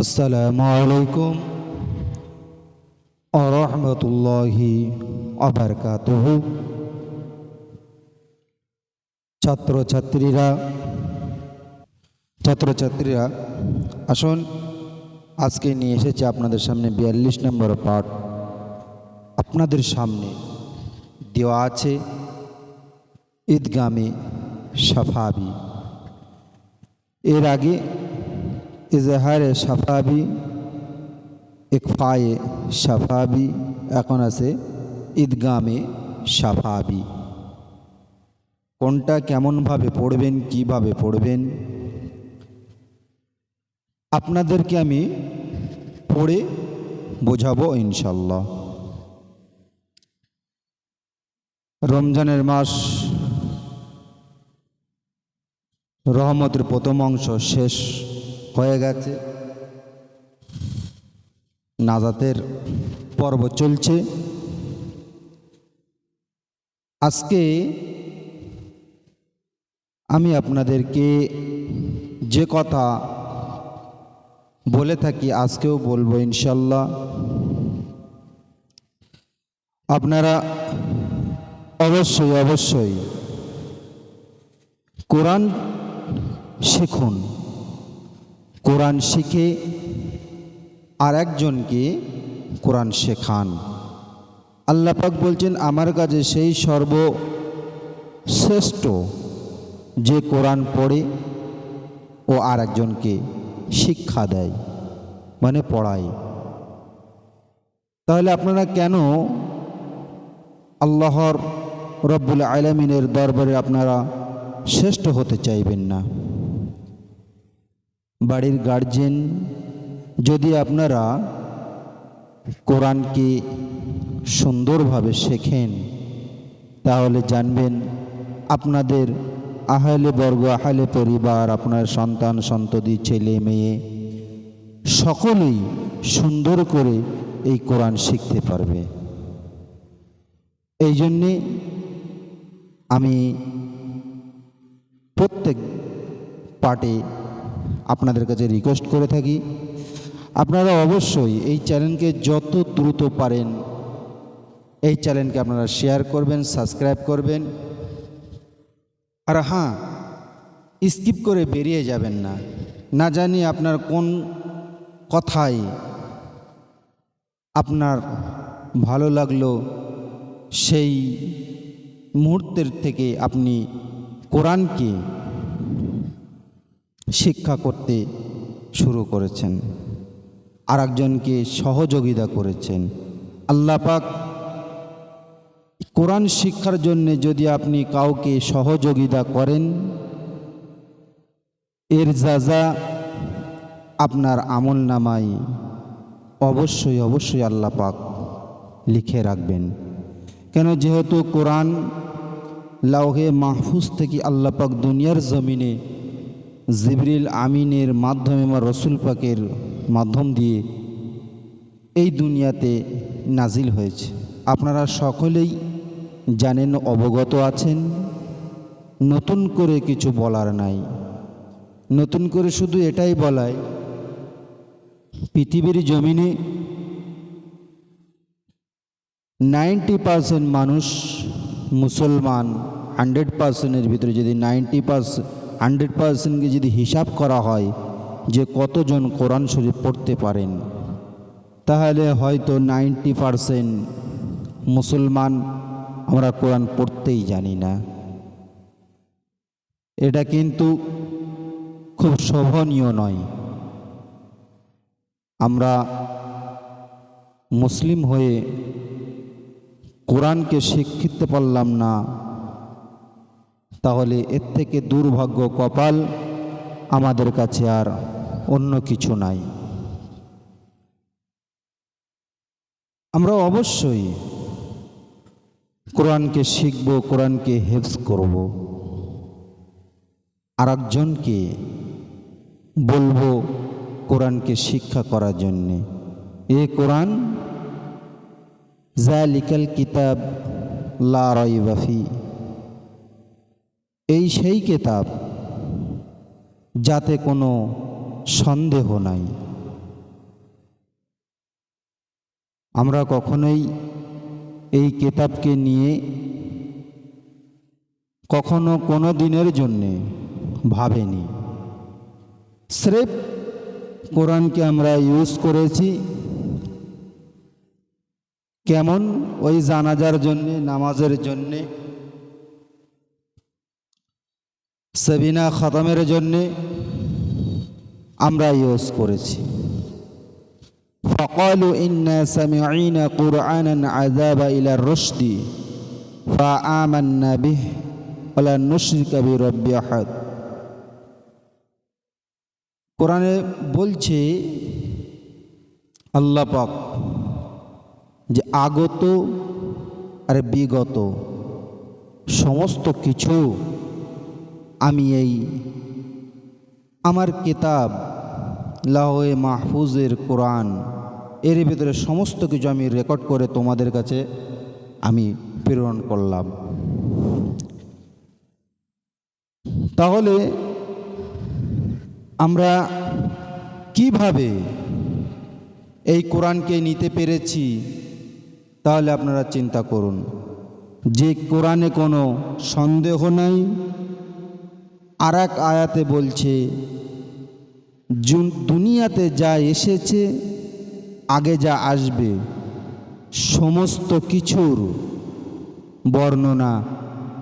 আসসালামু আলাইকুম আরহামতুল্লাহি আবরকাতহ ছাত্রছাত্রীরা ছাত্রছাত্রীরা, আসুন, আজকে নিয়ে এসেছে আপনাদের সামনে বিয়াল্লিশ নম্বর পাঠ। আপনাদের সামনে দেওয়া আছে ঈদগামে সাফাবি। এর আগে ইজহারে সাফাবি ইকফায়ে সাফাবি এখন আছে ঈদগামে সাফাবি কোনটা কেমনভাবে পড়বেন, কীভাবে পড়বেন? আপনাদেরকে আমি পড়ে বোঝাবো ইনশাল্লাহ রমজানের মাস রহমতের প্রথম অংশ শেষ। হয়ে গেছে। নাজাতের পর্ব চলছে। আজকে আমি আপনাদেরকে যে কথা বলে থাকি, আজকেও বলব ইনশাল্লাহ। আপনারা অবশ্যই অবশ্যই কোরআন শিখুন। কোরআন শিখে আর একজনকে কোরআন শেখান। আল্লাপাক বলছেন, আমার কাছে সেই সর্বশ্রেষ্ঠ যে কোরআন পড়ে ও আর একজনকে শিক্ষা দেয় মানে পড়ায়। তাহলে আপনারা কেন আল্লাহর রব্বুল আলমিনের দরবারে আপনারা শ্রেষ্ঠ হতে চাইবেন না? বাড়ির গার্জেন যদি আপনারা কোরআনকে সুন্দরভাবে শেখেন, তাহলে জানবেন আপনাদের আহলে বর্গ, আহলে পরিবার, আপনার সন্তান, সন্ততি, ছেলে, মেয়ে, সকলেই সুন্দর করে এই কোরআন শিখতে পারবে। এই জন্যে আমি প্রত্যেক পার্টে আপনাদের কাছে রিকোয়েস্ট করে থাকি। আপনারা অবশ্যই এই চ্যানেলকে যত দ্রুত পারেন, এই চ্যানেলকে আপনারা শেয়ার করবেন সাবস্ক্রাইব করবেন। আর হ্যাঁ স্কিপ করে বেরিয়ে যাবেন না। না জানি আপনার কোন কথাই আপনার ভালো লাগল সেই মুহূর্তের থেকে আপনি কোরআনকে শিক্ষা করতে শুরু করেছেন। আর একজনকে সহযোগিতা করেছেন। আল্লাপাক কোরআন শিক্ষার জন্যে যদি আপনি কাউকে সহযোগিতা করেন, এর যাজা আপনার আমল নামায় অবশ্যই অবশ্যই আল্লাপাক লিখে রাখবেন। কেন যেহেতু কোরআন লাউহে মাহফুজ থেকে আল্লাপাক দুনিয়ার জমিনে জিবরিল আমিনের মাধ্যমে বা রসুল পাকের মাধ্যম দিয়ে এই দুনিয়াতে নাজিল হয়েছে। আপনারা সকলেই জানেন, অবগত আছেন। নতুন করে কিছু বলার নাই। নতুন করে শুধু এটাই বলায়, পৃথিবীর জমিনে নাইনটি পারসেন্ট মানুষ মুসলমান, হান্ড্রেড পারসেন্টের ভিতরে যদি নাইনটি পারসেন্ট হান্ড্রেড পারসেন্টকে যদি হিসাব করা হয় যে কতজন কোরআন শরীফ পড়তে পারেন, তাহলে হয়তো নাইনটি পারসেন্ট মুসলমান আমরা কোরআন পড়তেই জানি না। এটা কিন্তু খুব শোভনীয় নয়। আমরা মুসলিম হয়ে কোরআনকে শিক্ষিত পারলাম না তাহলে এর থেকে দুর্ভাগ্য কপাল আমাদের কাছে আর অন্য কিছু নাই। আমরা অবশ্যই কোরআনকে শিখব, কোরআনকে হেফজ করব আর একজনকে বলব কোরআনকে শিক্ষা করার জন্যে। এ কোরআন জালিকাল কিতাব লা রয়বাফি এই সেই কেতাব যাতে কোনো সন্দেহ নাই। আমরা কখনোই এই কেতাবকে নিয়ে কখনো কোনো দিনের জন্যে ভাবেনি। স্রেফ কোরআনকে আমরা ইউজ করেছি। কেমন ওই জানাজার জন্যে, নামাজের জন্যে সেবিনা খতমের জন্যে আমরা ইউজ করেছি। ফকলু ইন্না সামিআইনা কুরআনান আযাবা ইলা রুশদি ফাআমান্না বিহ, ওয়ালা নুশরিকা বিরাব্বি আহাদ। কোরআনে বলছে, আল্লাহ যে আগত আর বিগত সমস্ত কিছু আমি এই আমার কিতাব লাহোয়ে মাহফুজের কোরআন, এর ভিতরে সমস্ত কিছু আমি রেকর্ড করে তোমাদের কাছে আমি প্রেরণ করলাম। তাহলে আমরা কীভাবে এই কোরআনকে নিতে পেরেছি, তাহলে আপনারা চিন্তা করুন। যে কোরআনে কোনো সন্দেহ নাই আর এক আয়াতে বলছে দুনিয়াতে যা এসেছে, আগে যা আসবে, সমস্ত কিছুর বর্ণনা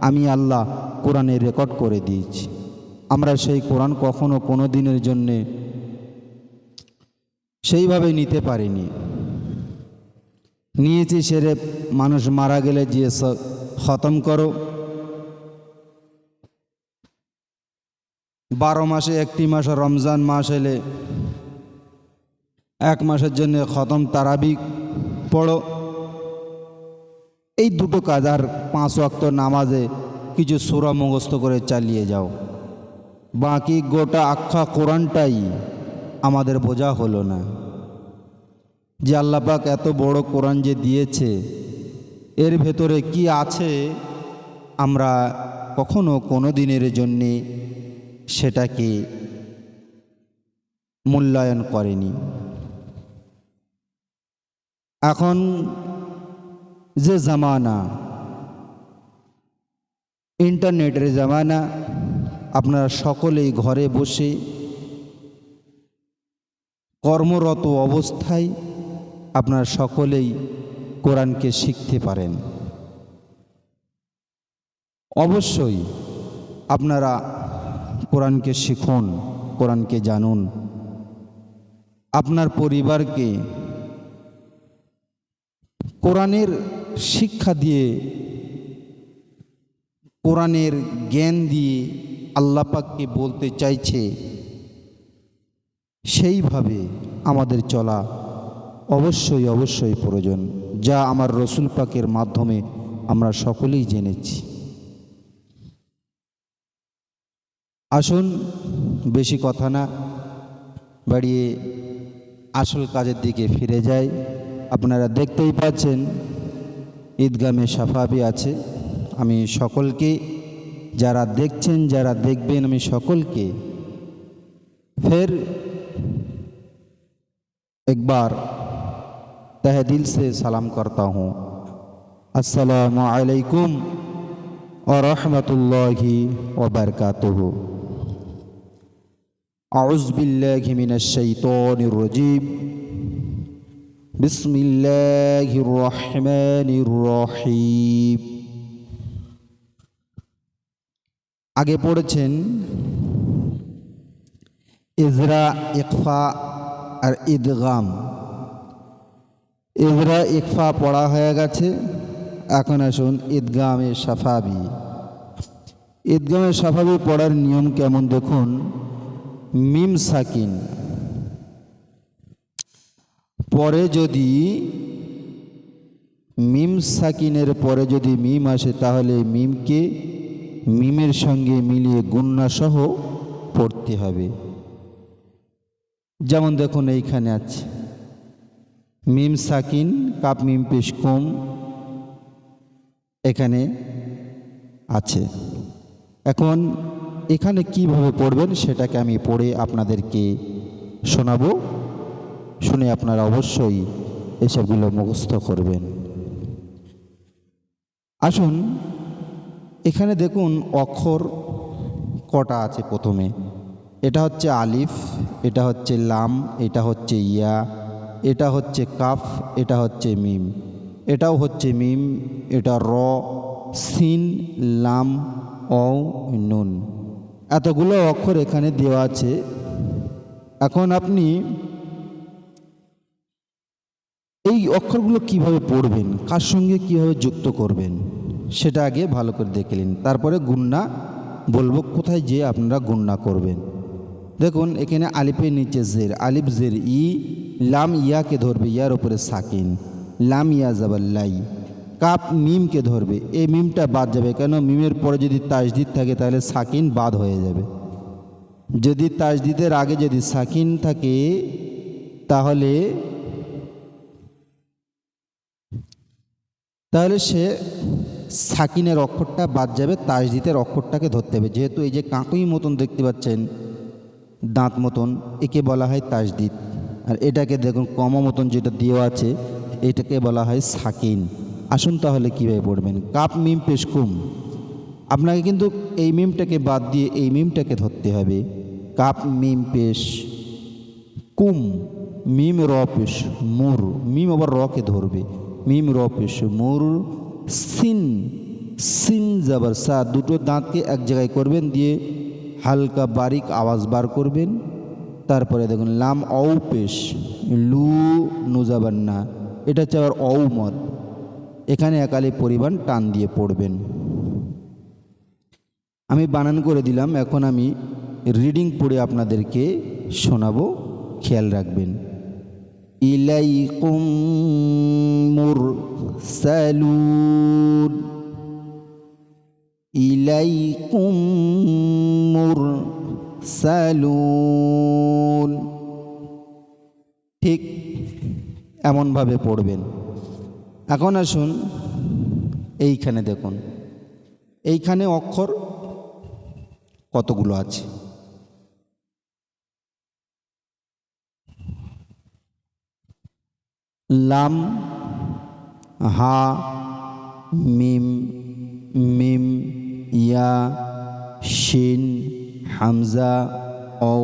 আমি আল্লাহ কোরআনে রেকর্ড করে দিয়েছি। আমরা সেই কোরআন কখনো কোনো দিনের জন্যে সেইভাবে নিতে পারিনি। নিয়েছি সেরে মানুষ মারা গেলে যে খতম করো বারো মাসে একটি মাস রমজান মাস এলে এক মাসের জন্য খতম তারাবি পড়ো। এই দুটো কাজ আর পাঁচ ওয়াক্ত নামাজে কিছু সুরা মুখস্থ করে চালিয়ে যাও। বাকি গোটা আখ্যা কোরআনটাই আমাদের বোঝা হলো না। যে আল্লাপাক এত বড় কোরআন যে দিয়েছে, এর ভেতরে কি আছে, আমরা কখনো কোনো দিনের জন্যে সেটাকে মূল্যায়ন করেনি। এখন যে জামানা, ইন্টারনেটের জামানা, আপনারা সকলেই ঘরে বসে কর্মরত অবস্থায় আপনারা সকলেই কোরআনকে শিখতে পারেন। অবশ্যই আপনারা কোরআনকে শিখুন, কোরআনকে জানুন। আপনার পরিবারকে কোরআনের শিক্ষা দিয়ে, কোরআনের জ্ঞান দিয়ে আল্লাপাককে বলতে চাইছে, সেইভাবে আমাদের চলা অবশ্যই অবশ্যই প্রয়োজন, যা আমার রসুল পাকের মাধ্যমে আমরা সকলেই জেনেছি। আসুন বেশি কথা না বাড়িয়ে আসল কাজের দিকে ফিরে যাই আপনারা দেখতেই পাচ্ছেন ঈদগামে সাফাবি আছে আমি সকলকে যারা দেখছেন যারা দেখবেন আমি সকলকে ফের एक बार तह दिल से सलाम करता हूँ असलकुम और रहमतुल्लाहि व बरकातुहु أعوذ بالله من الشيطان الرجيم بسم الله الرحمن الرحيم আগে পড়েছেন ইজরা ইকফা আর ঈদগাম ইজরা ইকফা পড়া হয়ে গেছে এখন আসুন ঈদগামে সাফাবি ঈদগামে সাফাবি পড়ার নিয়ম কেমন দেখুন মিম সাকিন। পরে যদি মিম সাকিনের পরে যদি মিম আসে, তাহলে মিমকে মিমের সঙ্গে মিলিয়ে গুন্নাসহ পড়তে হবে। যেমন দেখুন এইখানে আছে, মিম সাকিন, কাপ মিম পেশ কম এখানে আছে। এখন এখানে কীভাবে পড়বেন সেটাকে আমি পড়ে আপনাদেরকে শোনাবো। শুনে আপনারা অবশ্যই এসবগুলো মুখস্থ করবেন। আসুন, এখানে দেখুন অক্ষর কটা আছে প্রথমে। এটা হচ্ছে আলিফ, এটা হচ্ছে লাম, এটা হচ্ছে ইয়া, এটা হচ্ছে কাফ, এটা হচ্ছে মিম। এটাও হচ্ছে মিম, এটা র, সিন, লাম অ নুন। এতগুলো অক্ষর এখানে দেওয়া আছে। এখন আপনি এই অক্ষরগুলো কীভাবে পড়বেন? কার সঙ্গে কীভাবে যুক্ত করবেন? সেটা আগে ভালো করে দেখে নিন। তারপরে গুন্না বলব, কোথায় যে আপনারা গুন্না করবেন। দেখুন, এখানে আলিফের নিচে জের। আলিফ জের ই, লাম ইয়াকে ধরবে, ইয়ার উপরে সাকিন। লাম ইয়া জাবাল্লাই কাপ মিমকে ধরবে। এই মিমটা বাদ যাবে কেন? মিমের পরে যদি তাজদিদ থাকে, তাহলে সাকিন বাদ হয়ে যাবে। যদি তাজদিদের আগে যদি সাকিন থাকে, তাহলে তাহলে সে সাকিনের অক্ষরটা বাদ যাবে, তাজদিদের অক্ষরটাকে ধরতে হবে। যেহেতু এই যে কাঁকুই মতন দেখতে পাচ্ছেন, দাঁত মতন, একে বলা হয় তাজদিদ। আর এটাকে দেখুন, কম মতন যেটা দেওয়া আছে, এটাকে বলা হয় সাকিন। আসুন তাহলে কীভাবে পড়বেন? কাপ মিম পেশকুম আপনাকে কিন্তু এই মিমটাকে বাদ দিয়ে এই মিমটাকে ধরতে হবে। কাপ মিম পেশ কুম। মিম র পেশ মুর। মিম আবার রকে ধরবে? মিম র পেশ মুর। সিন। সিন জাবার সা দুটো দাঁতকে এক জায়গায় করবেন দিয়ে হালকা বারিক আওয়াজ বার করবেন। তারপরে দেখুন, লাম অউ পেশ। লু নুজাবার না। এটা হচ্ছে আবার অউ মদ। এখানে একালি পরিমাণ টান দিয়ে পড়বেন। আমি বানান করে দিলাম, এখন আমি রিডিং পড়ে আপনাদেরকে শোনাবো, খেয়াল রাখবেন। ইলাইকুম মুরসালুন। ইলাইকুম মুরসালুন। ঠিক এমনভাবে পড়বেন। এখন আসুন, এইখানে দেখুন। এইখানে অক্ষর কতগুলো আছে? লাম, হা, মিম মিম, ইয়া, শিন, হামজা, ঔ,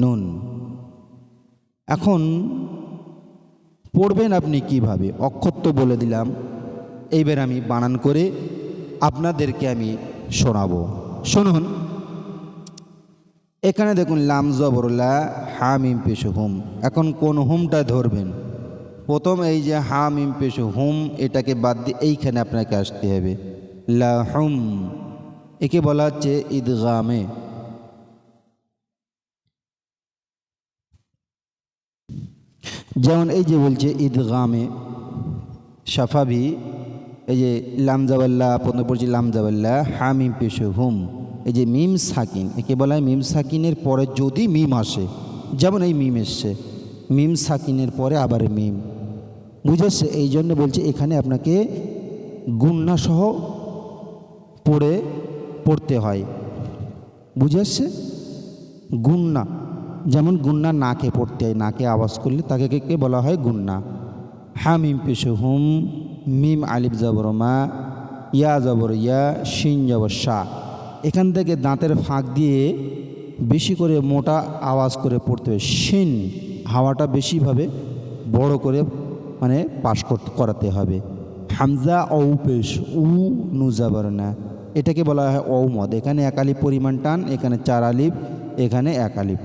নুন। এখন পড়বেন আপনি কীভাবে? অক্ষর বলে দিলাম। এইবার আমি বানান করে আপনাদেরকে আমি শোনাবো। শুনুন। এখানে দেখুন, লাম জবরলা হা মিম পেশু, হুম। এখন কোন হুমটা ধরবেন? প্রথম এই যে হাম মিম পেশু, হুম, এটাকে বাদ দিয়ে এইখানে আপনাকে আসতে হবে। লা, হুম। একে বলা হচ্ছে ঈদগামে। যেমন এই যে বলছে ঈদগামে সাফাবি এই যে লামজাবাল্লা প্রথমে পড়ছি লামজাবাল্লা হা মিম পেশু হুম, এই যে মিম সাকিন, একে বলা হয় মিম সাকিনের পরে যদি মিম আসে, যেমন এই মিম এসছে, মিম সাকিনের পরে আবার মিম। বুঝেছে? এই জন্য বলছে এখানে আপনাকে গুন্নাসহ পড়ে, পড়তে হয়। বুঝে আসছে গুন্না। যেমন গুন্না নাকে পড়তে হয়, নাকে আওয়াজ করলে তাকে কে- বলা হয়? গুন্না। হা মিম পেশু হুম, মিম আলিফ জবর মা, ইয়া জবর ইয়া, শিন জবর শাহ এখান থেকে দাঁতের ফাঁক দিয়ে বেশি করে মোটা আওয়াজ করে পড়তে হবে শিন হাওয়াটা বেশিভাবে বড় করে মানে পাশ করতে হবে। হামজা ঔ পেশ, উ নুজাবর না। এটাকে বলা হয় ঔমদ এখানে এক আলিফ পরিমাণ টান, এখানে চার আলিফ, এখানে এক আলিফ।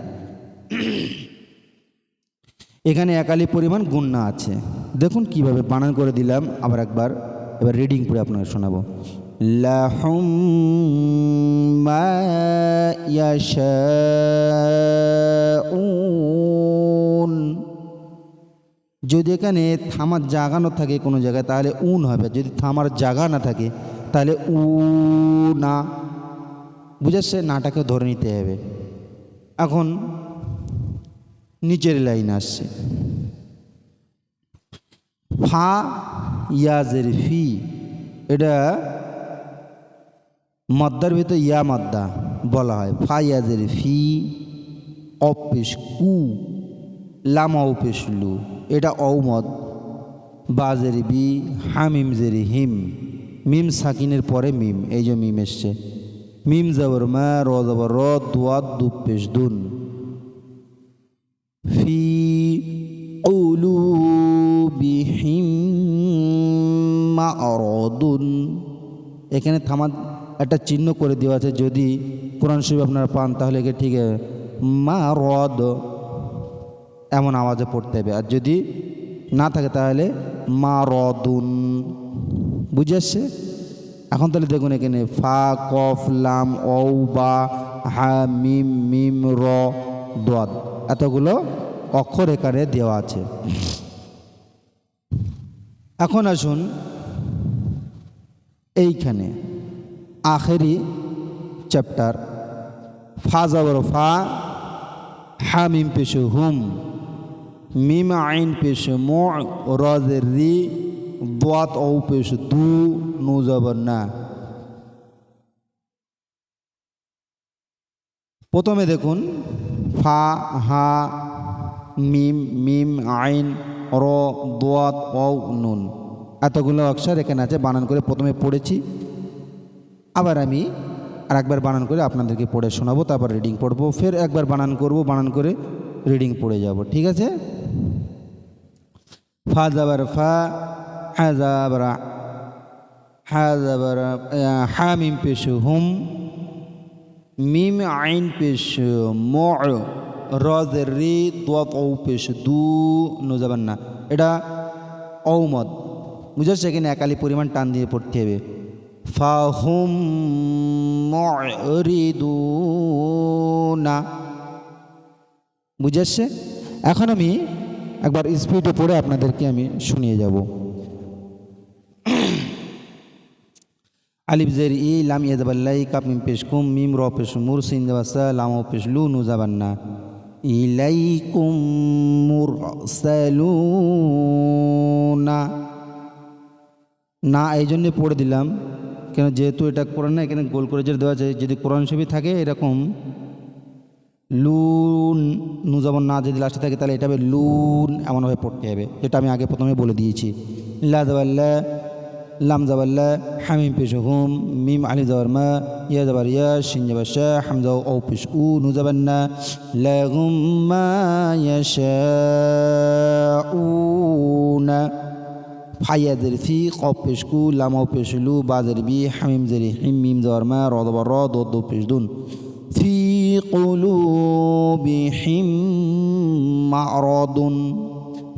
এখানে একালি পরিমাণ গুন্না আছে। দেখুন কীভাবে বানান করে দিলাম। আবার একবার, এবার রিডিং পড়ে আপনাকে শোনাবো। লাহুম যদি এখানে থামার জায়গা না থাকে কোনো জায়গায়, তাহলে উন হবে। যদি থামার জায়গা না থাকে, তাহলে উ না বুঝেছে? নাটাকে ধরে নিতে হবে। এখন নিচের লাইন আসছে। ফা ইয়াজের ফি, এটা মাদ্দার ভিতরে ইয়া মাদ্দা বলা হয়। ফা ইয়াজের ফি অপেশ কু, লামা অপেশ লু, এটা ঔমদ বাজের বি হামিম জেরি হিম, মিম সাকিনের পরে মিম, এই যে মিম এসছে। মিম জবর মা, র জবর র দুয়াদ দু পেশ দুন। ফি قلوبهم مرض এখানে থামা একটা চিহ্ন করে দেওয়া আছে যদি কোরআন শরীফ আপনারা পান তাহলে একে ঠিক মা রদ এমন আওয়াজে পড়তে হবে আর যদি না থাকে তাহলে মা রদুন বুঝে আসছে এখন তাহলে দেখুন এখানে ফা কফ লাম ঔ বা হা মিম মিম র দোয়াদ এতগুলো অক্ষর এখানে দেওয়া আছে। এখন আসুন এইখানে, আখেরি চ্যাপ্টার ফা যাবর ফা হা মিম পেশ হুম, মিম আইন পেশ মো রজের রি, দোয়াত ও পেশ দু, নু যাবর না। প্রথমে দেখুন ফা, হা, মিম মিম, আইন, র, দোয়াত ও নুন। এতগুলো অক্ষর এখানে আছে, বানান করে প্রথমে পড়েছি। আবার আমি আর একবার বানান করে আপনাদেরকে পড়ে শোনাবো, তারপর রিডিং পড়ব, ফের একবার বানান করব, বানান করে রিডিং পড়ে যাব, ঠিক আছে? ফা জাবার ফা, হা জাবার হা জাবার হা, মিম, পেশ, হুম মিম আইন পেশ ম রজের রি দোয়াত ও পেশ দু নো যাবেন না এটা ঔমদ। বুঝেছ এখানে একালি পরিমাণ টান দিয়ে পড়তে হবে। ফাহুম না বুঝে আসছে এখন আমি একবার স্পিডে পড়ে আপনাদেরকে আমি শুনিয়ে যাব। আলিফ জের ই, লাম ইয়াজাবাল্লাই কাপ মিম পেশ কুম, মিম র পেশ মুর, সিন জাবাসা লাম পেশ লু, নু জাবান্না ইলাইকুম মুরসালুনা। না, এই জন্যে পড়ে দিলাম। কেন যেহেতু এটা কোরআন না, এখানে গোল করে যেটা দেওয়া যায়, যদি কোরআন ছবি থাকে এরকম, লুন, নু যেমন না যদি লাস্টে থাকে, তাহলে এটা হবে লুন, এমনভাবে পড়তে হবে। যেটা আমি আগে প্রথমে বলে দিয়েছি। লা জাবাল্লা লাম জাবাল্লা হামিম পেশ হুম, মিম আলি জাবার মা, ইয়া জাবার ইয়া, শিন জাবার শাহ হামজা ও পেশ উ, নু জাবার না লাগুম মা ইয়াশাউনা। ফাইয়া জের ফি কপ পেশকু লামাও পেশলু বাজের বি হামিম জেরি হিম, মিম জাবার মা, র দাবার র, দো দো দুন। ফি কলু বিহিম মারদুন।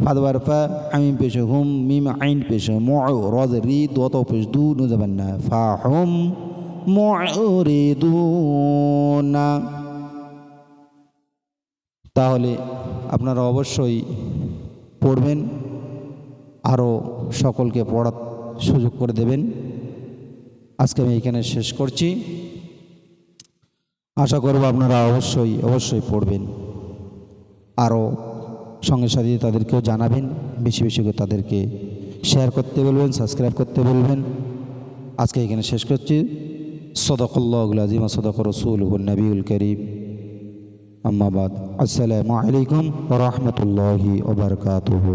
ফাদবার ফা হামিম পেশ হুম, মিম আইন পেশ মু রদ রি দো পেশ দু, নু যাবেন না, ফা হুম মুরিদুনা তাহলে আপনারা অবশ্যই পড়বেন আরও সকলকে পড়ার সুযোগ করে দেবেন। আজকে আমি এখানে শেষ করছি। আশা করব আপনারা অবশ্যই অবশ্যই পড়বেন। আরও সঙ্গে সাথে তাদেরকেও জানাবেন, বেশি বেশি করে তাদেরকে শেয়ার করতে বলবেন সাবস্ক্রাইব করতে বলবেন। আজকে এখানে শেষ করছি। সদকুল্লাহিমা সদক রসুল নবীল করিম। আম্মাবাদ আসসালামু আলাইকুম রহমতুল্লাহি ওবরকাতুহ